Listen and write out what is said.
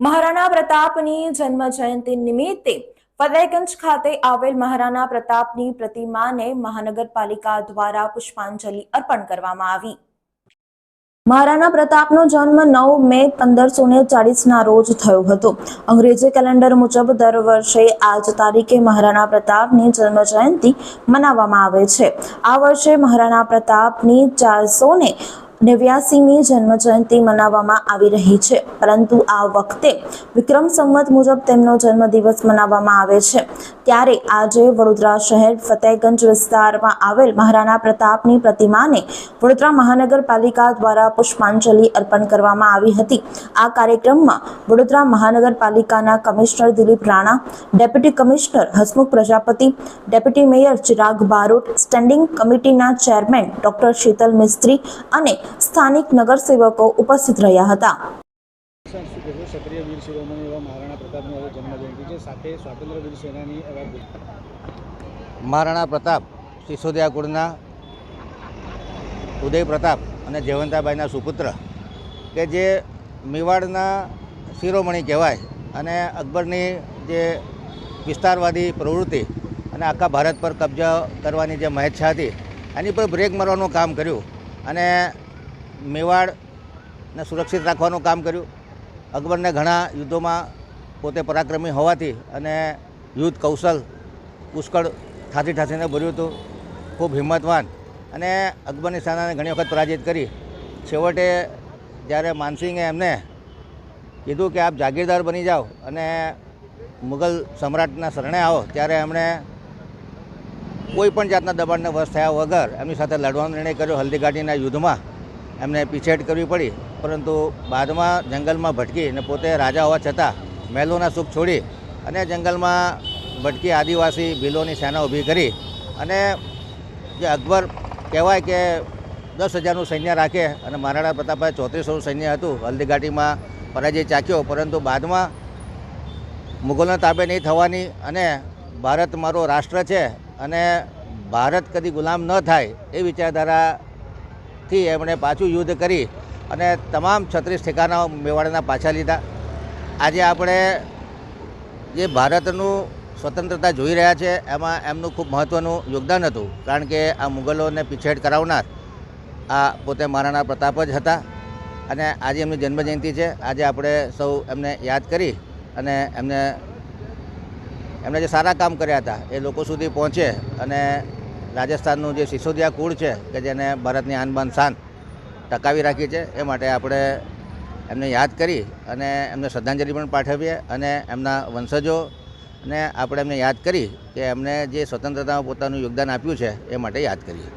મહારાણા પ્રતાપની જન્મ જયંતિ નિમિત્તે ફતેહગંજ ખાતે આવેલ મહારાણા પ્રતાપની પ્રતિમાને મહાનગરપાલિકા દ્વારા પુષ્પાંજલિ અર્પણ કરવામાં આવી. મહારાણા પ્રતાપનો જન્મ નવ મે પંદરસો ને ચાળીસના રોજ થયો હતો. અંગ્રેજી કેલેન્ડર મુજબ દર વર્ષે આજ તારીખે મહારાણા પ્રતાપની જન્મ જયંતિ મનાવવામાં આવે છે. આ વર્ષે મહારાણા પ્રતાપની ચારસો ને નેવ્યાસીમી જન્મ જયંતિ મનાવવામાં આવી રહી છે. પરંતુ આ વખતે વિક્રમ સંવત મુજબ તેમનો જન્મદિવસ મનાવવામાં આવે છે. ત્યારે આજે વડોદરા શહેર ફતેહગંજ વિસ્તારમાં આવેલ મહારાણા પ્રતાપની પ્રતિમાને વડોદરા મહાનગરપાલિકા દ્વારા પુષ્પાંજલિ અર્પણ કરવામાં આવી હતી. આ કાર્યક્રમમાં વડોદરા મહાનગરપાલિકાના commissioner Dilip Rana, deputy commissioner Hasmukh Prajapati, deputy mayor Chirag Barot, standing કમિટીના ચેરમેન ડોક્ટર શીતલ મિસ્ત્રી અને સ્થાનિક નગરસેવકો ઉપસ્થિત રહ્યા હતા. ક્ષત્રિય વીર શિરોમણી એવા મહારાણા પ્રતાપની હવે જન્મજયંતિ છે. સાથે સ્વાતંત્ર્ય વીર સેનાની એવા મહારાણા પ્રતાપ સિસોદિયા કુળના ઉદય પ્રતાપ અને જયવંતાબાઈના સુપુત્ર કે જે મેવાડના શિરોમણી કહેવાય અને અકબરની જે વિસ્તારવાદી પ્રવૃત્તિ અને આખા ભારત પર કબજા કરવાની જે મહેચ્છા હતી એની પર બ્રેક મારવાનું કામ કર્યું અને મેવાડને સુરક્ષિત રાખવાનું કામ કર્યું. અકબરને ઘણા યુદ્ધોમાં પોતે પરાક્રમી હોવાથી અને યુદ્ધ કૌશલ પુષ્કળ ઠાથી ઠાથીને ભર્યું હતું. ખૂબ હિંમતવાન અને અકબરની સેનાને ઘણી વખત પરાજિત કરી. છેવટે જ્યારે માનસિંગે એમને કીધું કે આપ જાગીરદાર બની જાઓ અને મુગલ સમ્રાટના શરણે આવો, ત્યારે એમણે કોઈ પણ જાતના દબાણને વશ થયા વગર એમની સાથે લડવાનો નિર્ણય કર્યો. હલ્દીઘાટીના યુદ્ધમાં એમને પીછેટ કરવી પડી, પરંતુ બાદમાં જંગલમાં ભટકી અને પોતે રાજા હોવા છતાં મહેલોના સુખ છોડી અને જંગલમાં ભટકી આદિવાસી ભીલોની સેના ઊભી કરી અને જે અકબર કહેવાય કે દસ હજારનું સૈન્ય રાખે અને મહારાણા પ્રતાપે ચોત્રીસોનું સૈન્ય હતું હલ્દીઘાટીમાં પરાજય ચાખ્યો, પરંતુ બાદમાં મુઘલના તાબે નહીં થવાની અને ભારત મારો રાષ્ટ્ર છે અને ભારત કદી ગુલામ ન થાય એ વિચારધારાથી એમણે પાછું યુદ્ધ કરી અને તમામ છત્રીસ ઠેકાના મેવાડના પાછા લીધા. આજે આપણે જે ભારતનું સ્વતંત્રતા જોઈ રહ્યા છે, એમાં એમનું ખૂબ મહત્ત્વનું યોગદાન હતું, કારણ કે આ મુગલોને પીછેડ કરાવનાર આ પોતે મહારાણા પ્રતાપ જ હતા અને આજે એમની જન્મજયંતિ છે. આજે આપણે સૌ એમને યાદ કરી અને એમને એમણે જે સારા કામ કર્યા હતા એ લોકો સુધી પહોંચે અને રાજસ્થાનનું જે સિસોદિયા કુળ છે, કે જેને ભારતની આનબાન શાન ટકાવી રાખી છે, એ માટે આપણે એમને યાદ કરી અને એમને શ્રદ્ધાંજલિ પણ પાઠવીએ અને એમના વંશજો ને આપણે એમને યાદ કરી કે એમને જે સ્વતંત્રતામાં પોતાનું યોગદાન આપ્યું છે, એ માટે યાદ કરીએ.